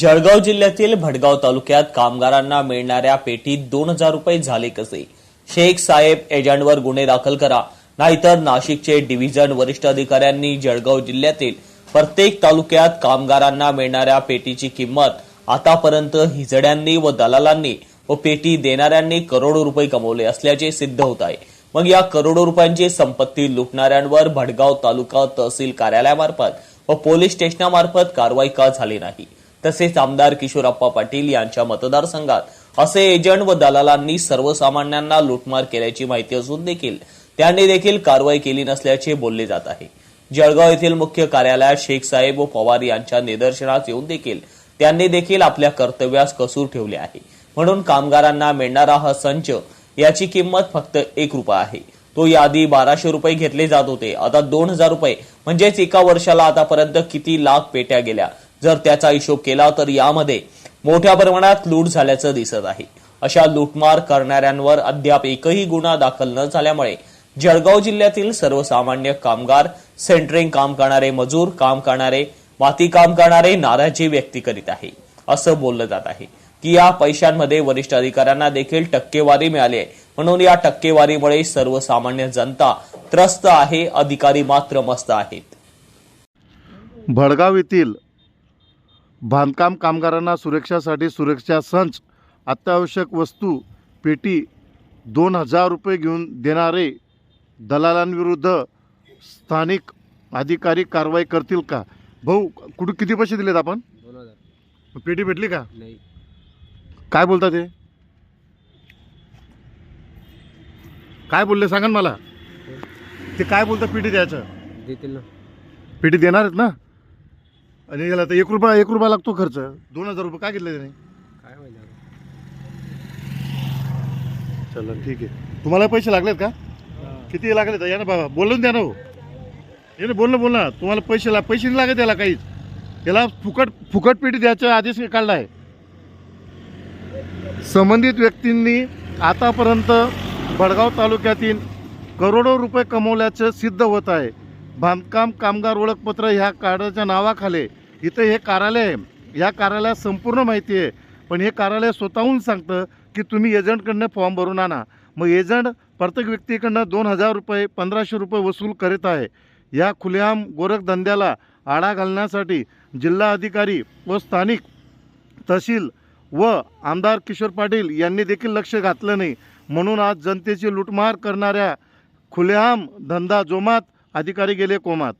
जळगाव जिल्ह्यातील भडगाव तालुक्यात कामगारांना मिळणाऱ्या पेटीत दोन हजार रुपये झाले कसे? शेख साहेब एजंटवर गुन्हे दाखल करा. नाहीतर नाशिकचे डिव्हिजन वरिष्ठ अधिकाऱ्यांनी जळगाव जिल्ह्यातील प्रत्येक तालुक्यात कामगारांना मिळणाऱ्या पेटीची किंमत आतापर्यंत हिजड्यांनी व दलालांनी व पेटी देणाऱ्यांनी करोडो रुपये कमवले असल्याचे सिद्ध होत आहे. मग या करोडो रुपयांची संपत्ती लुटणाऱ्यांवर भडगाव तालुका तहसील कार्यालयामार्फत व पोलीस स्टेशनामार्फत कारवाई का झाली नाही? तसेच आमदार किशोरप्पा पाटील यांच्या मतदारसंघात असे एजंट व दलालांनी सर्वसामान्यांना लुटमार केल्याची माहिती असून देखील त्यांनी देखील कारवाई केली नसल्याचे बोलले जात आहे. जळगाव येथील मुख्य कार्यालयात शेख साहेब व पवार यांच्या निदर्शनास येऊन देखील त्यांनी देखील आपल्या कर्तव्यास कसूर ठेवले आहे. म्हणून कामगारांना मिळणारा हा संच याची किंमत फक्त एक रुपया आहे. तो याआधी बाराशे रुपये घेतले जात होते. आता दोन हजार रुपये म्हणजेच एका वर्षाला आतापर्यंत किती लाख पेट्या गेल्या? जर त्याचा हिशोब केला तर यामध्ये मोठ्या प्रमाणात लूट झाल्याचं दिसत आहे. अशा लूटमार करणाऱ्यांवर अद्याप एकही गुन्हा दाखल न झाल्यामुळे जळगाव जिल्ह्यातील सर्वसामान्य कामगार सेंटरिंग काम करणारे मजूर काम करणारे माती काम करणारे नाराजी व्यक्त करीत आहे. असं बोललं जात आहे की या पैशांमध्ये वरिष्ठ अधिकाऱ्यांना देखील टक्केवारी मिळाली आहे. म्हणून या टक्केवारीमुळे सर्वसामान्य जनता त्रस्त आहे अधिकारी मात्र मस्त आहेत. भडगाव येथील बांधकाम कामगारांना सुरक्षासाठी सुरक्षा संच अत्यावश्यक वस्तू पेटी दोन हजार रुपये घेऊन देणारे दलालांविरुद्ध स्थानिक अधिकारी कारवाई करतील का? भाऊ कुठे किती पैसे दिलेत आपण? दोन हजार. पेटी भेटली का? नाही. काय बोलतात ते काय बोलले सांगा ना मला. ते काय बोलतात पेटी द्यायचं? देतील ना. पेटी देणार आहेत ना? आणि याला तर एक रुपया एक रुपया लागतो खर्च. दोन हजार रुपये काय घेतले त्याने? काय माहिती. चला ठीक आहे. तुम्हाला पैसे लागलेत का? किती लागलेत या ना बाबा बोलून द्या ना हो. ये ना बोल ना बोल ना तुम्हाला पैसे लाग पैसे नाही लागत याला काहीच याला फुकट फुकट पेटी द्यायचा आदेश काढला आहे. संबंधित व्यक्तींनी आतापर्यंत बडगाव तालुक्यातील करोडो रुपये कमवल्याचं सिद्ध होत आहे. बांधकाम कामगार ओळखपत्र ह्या कार्डाच्या नावाखाली इथं हे कार्यालय आहे या कार्यालयात संपूर्ण माहिती आहे. पण हे कार्यालय स्वतःहून सांगतं की तुम्ही एजंटकडनं फॉर्म भरून आणा. मग एजंट प्रत्येक व्यक्तीकडनं दोन हजार रुपये पंधराशे रुपये वसूल करीत आहे. या खुलेआम गोरखधंद्याला आळा घालण्यासाठी जिल्हा अधिकारी व स्थानिक तहसील व आमदार किशोर पाटील यांनी देखील लक्ष घातलं नाही. म्हणून आज जनतेची लुटमार करणाऱ्या खुलेआम धंदा जोमात अधिकारी गेले कोमात.